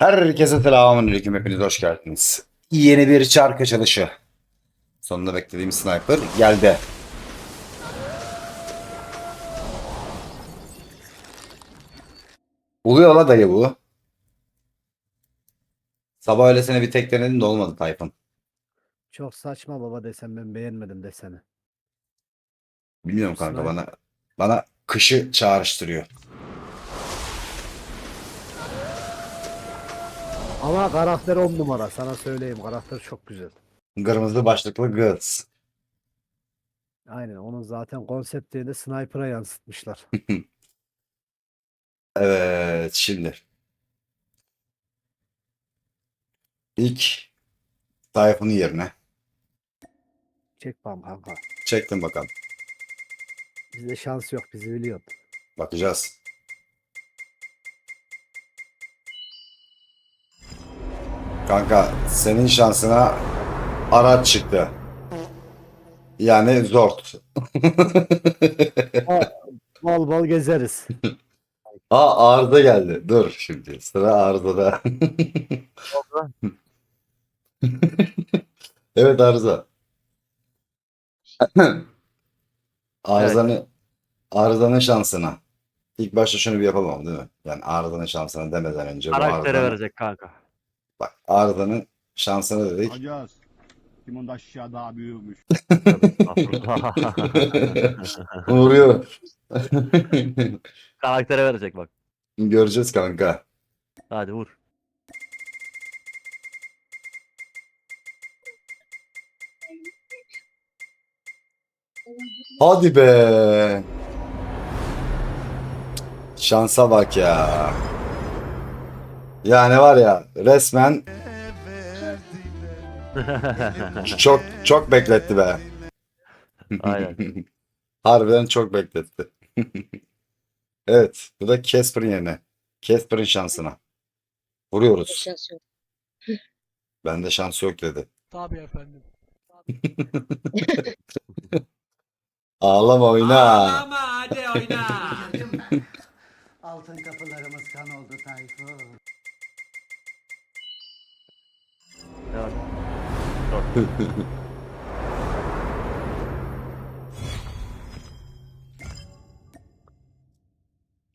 Herkese selamünaleyküm. Hepiniz hoş geldiniz. Yeni bir çark açılışı. Sonunda beklediğim sniper geldi. Oluyor la dayı bu. Sabah öylesine bir tek denedim de olmadı Tayfun. Çok saçma baba desem ben beğenmedim deseni. Bilmiyorum kanka Sniper. bana bana kışı çağrıştırıyor. Ama karakter on numara sana söyleyeyim karakter çok güzel. Kırmızı başlıklı kız. Aynen onun zaten konseptini de sniper'a yansıtmışlar. Evet şimdi. İlk Tayfun'un yerine Çek bam kanka. çektim bakalım. Bizde şans yok bizi biliyor. Bakacağız. Kanka senin şansına araç çıktı. Yani zort. Bol bol gezeriz. Aa arıza geldi. Dur şimdi sıra arızada. Evet arıza. Arızanın arızanın şansına. İlk başta şunu bir yapalım değil mi? Yani arızanın şansına demeden önce Karaktere arızanın- verecek kanka. Bak arızanın şansına dedik. Hacaz. Timon da aşağı daha büyümüş. Vuruyor. Karaktere verecek bak. Göreceğiz kanka. Hadi vur. Hadi be. Şansa bak ya. Yani var ya resmen çok çok bekletti be. Aynen. Harbiden çok bekletti. Evet, bu da Casper'ın yerine. Casper'ın şansına. Vuruyoruz. Şans yok. Bende şans yok dedi. Tabii efendim. Ağlama oyna. Ağlama hadi oyna. Altın kapılarımız kan oldu Tayfun.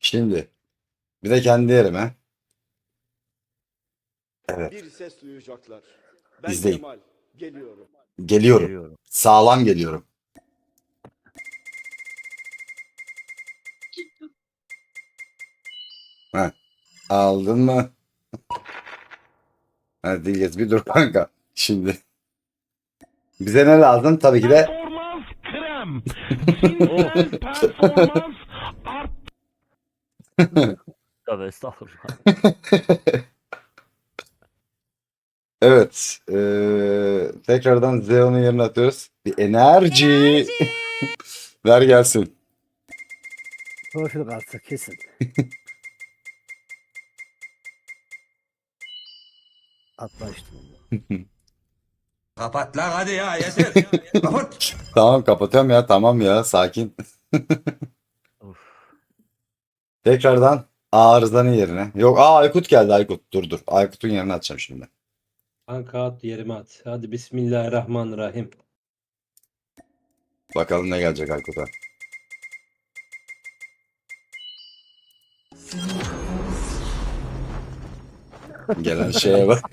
Şimdi bir de kendi yerime. Evet, Bir ses duyacaklar. Ben İzleyin. Kemal. Geliyorum. geliyorum. Geliyorum. Sağlam geliyorum. Heh, aldın mı? Hadi Dilgez bir dur kanka. Şimdi. Bize ne lazım? Tabii ki de Performans krem. Cinsel performans art. Tabii estağfurullah. evet. eee, tekrardan Zeon'un yerine atıyoruz. Bir enerji. Ver gelsin. Profil kartı kesin. Atla işte. Kapat lan hadi ya yeter. Kapat. Tamam kapatıyorum ya. Tamam ya. Sakin. Uf. Tekrardan arızanın yerine. Yok aa Aykut geldi Aykut. Dur dur. Aykut'un yerine atacağım şimdi. Kanka at yerime at. Hadi Bismillahirrahmanirrahim. Bakalım ne gelecek Aykut'a. Gelen şeye bak.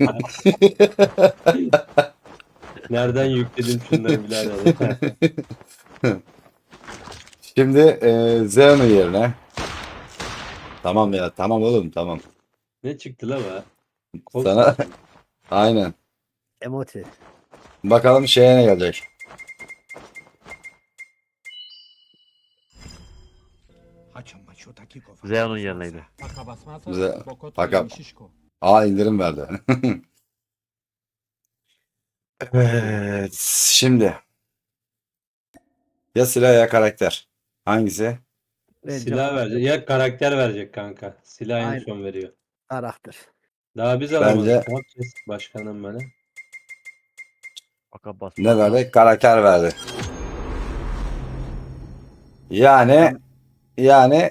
Nereden yükledim şunları birader. Şimdi e, Zeon'un yerine. Tamam ya tamam oğlum tamam. ne çıktı la be? Kol- Sana aynen. Emoti. Bakalım şeye ne gelecek. Zeon'un yerineydi. Bize paka, aa indirim verdi. evet şimdi. Ya silah ya karakter. Hangisi? Bence Silah verecek. Ya karakter verecek kanka. Silah en Aynen. son veriyor. Karakter. Daha biz alamadık. Bence- Ne yapacağız başkanım bana? Baka bas. Ne verdi? Karakter verdi. Yani yani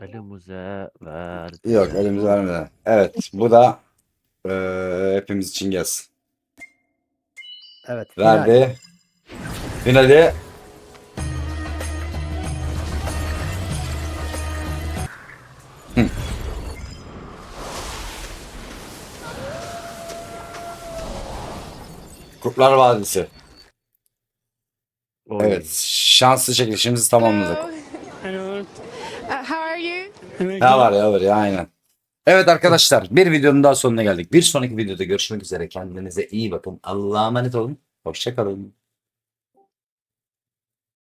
Elimize verdi. Yok elimize vermeden. Evet bu da eee, hepimiz için gelsin. Evet. final. Verdi. Finali. Hı. Kurtlar Vadisi. Oy. Evet. Şanslı çekilişimizi tamamladık. Ya var ya var ya aynen. Evet arkadaşlar bir videonun daha sonuna geldik. Bir sonraki videoda görüşmek üzere. Kendinize iyi bakın. Allah'a emanet olun. Hoşçakalın.